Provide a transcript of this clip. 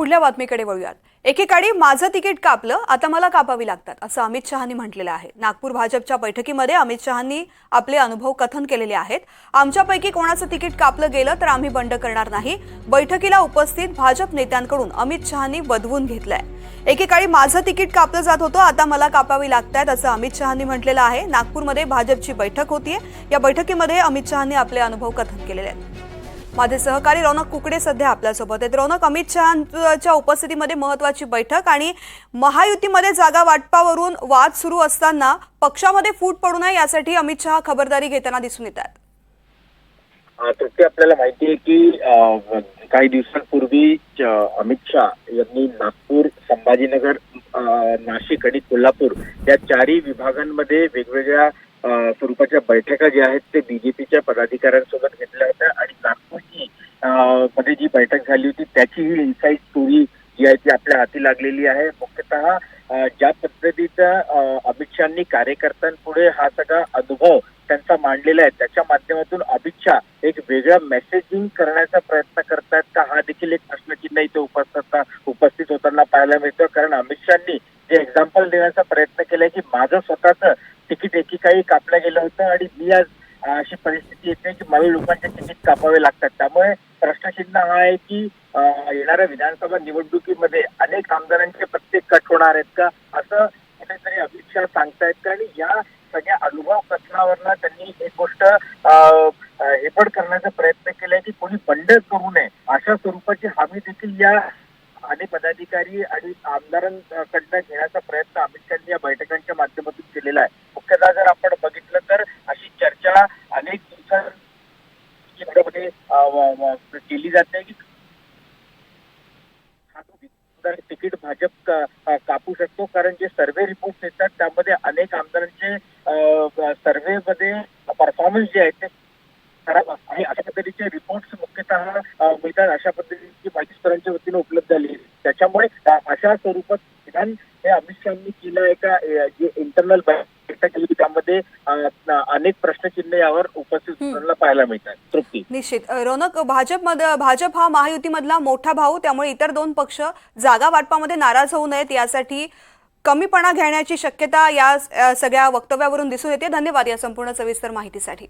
पुढल्या बातमीकडे वळूयात. एकेकाळी माझं तिकीट कापलं आता मला कापावी लागतात असं अमित शहानी म्हटलेलं आहे. नागपूर भाजपच्या बैठकीमध्ये अमित शहानी आपले अनुभव कथन केलेले आहेत. आमच्यापैकी कोणाचं तिकीट कापलं गेलं तर आम्ही बंड करणार नाही. बैठकीला उपस्थित भाजप नेत्यांकडून अमित शहानी बदवून घेतलंय. एकेकाळी माझं तिकीट कापलं जात होतं आता मला कापावी लागतायत असं अमित शहानी म्हटलेलं आहे. नागपूरमध्ये भाजपची बैठक होतीये. या बैठकीमध्ये अमित शहानी आपले अनुभव कथन केलेले आहेत. माझे सहकारी रौनक कुकडे सध्या आपल्यासोबत आहेत. रौनक अमित शहाच्या उपस्थितीमध्ये महत्वाची बैठक आणि महायुतीमध्ये जागा वाटपावरून वाद सुरू असताना पक्षामध्ये फूट पडू नये यासाठी अमित शहा खबरदारी घेताना दिसून येत आहेत. तृप्ती आपल्याला माहिती आहे की काही दिवसांपूर्वी अमित शहा यांनी नागपूर संभाजीनगर नाशिक आणि कोल्हापूर या चारही विभागांमध्ये वेगवेगळ्या स्वरूपाच्या बैठका ज्या आहेत ते बीजेपीच्या पदाधिकाऱ्यांसोबत घेतल्या मध्ये जी बैठक झाली होती त्याची ही इन्साईट स्टोरी जी आहे ती आपल्या हाती लागलेली आहे. मुख्यतः ज्या पद्धतीचा अमित शहानी कार्यकर्त्यांपुढे हा सगळा अनुभव त्यांचा मांडलेला आहे त्याच्या माध्यमातून अमित शहा एक वेगळा मेसेजिंग करण्याचा प्रयत्न करतात का? हा देखील एक प्रश्नचिन्ह इथे उपस्थित उपस्थित होताना पाहायला मिळतं कारण अमित शहानी जे एक्झाम्पल देण्याचा प्रयत्न केलाय की माझं स्वतःच तिकीट एकेकाळी कापलं गेलं होतं आणि मी आज अशी परिस्थिती येते की मला लोकांचे तिकीट कापावे लागतात. त्यामुळे प्रश्नचिन्ह हा आहे की येणाऱ्या विधानसभा निवडणुकीमध्ये अनेक आमदारांचे प्रत्येक कट होणार आहेत का? असं कुठेतरी अपेक्षा सांगतायत का? आणि या सगळ्या अनुभव कथनावरनं त्यांनी एक गोष्ट अ, हे पण करण्याचा प्रयत्न केलाय की कोणी बंड करू नये. अशा स्वरूपाची हमी देखील या अनेक पदाधिकारी आणि आमदारांकडनं घेण्याचा प्रयत्न अमित शहानी या बैठकांच्या माध्यमातून केलेला आहे. मुख्यतः जर आपण बघितलं तर अशी चर्चा अनेक त्याच्यामध्ये केली जाते की तिकीट भाजप का- कापू शकतो. कारण जे सर्वे रिपोर्ट येतात त्यामध्ये अनेक आमदारांचे सर्वे मध्ये परफॉर्मन्स जे आहेत ते खराब आणि अशा पद्धतीचे रिपोर्ट मुख्यतः मिळतात. अशा पद्धतीची माहिती वतीने उपलब्ध झाली. त्याच्यामुळे अशा स्वरूपात विधान हे अमित शहानी केलं आहे का? जे इंटरनल बैठक केली त्यामध्ये अनेक प्रश्नचिन्ह यावर उपस्थित पाहायला मिळतात. तृप्ती. निश्चित. रौनक भाजपमध्ये भाजप हा महायुतीमधला मोठा भाऊ त्यामुळे इतर दोन पक्ष जागा वाटपामध्ये नाराज होऊ नयेत यासाठी कमीपणा घेण्याची शक्यता या सगळ्या वक्तव्यावरून दिसून येते. धन्यवाद या संपूर्ण सविस्तर माहितीसाठी.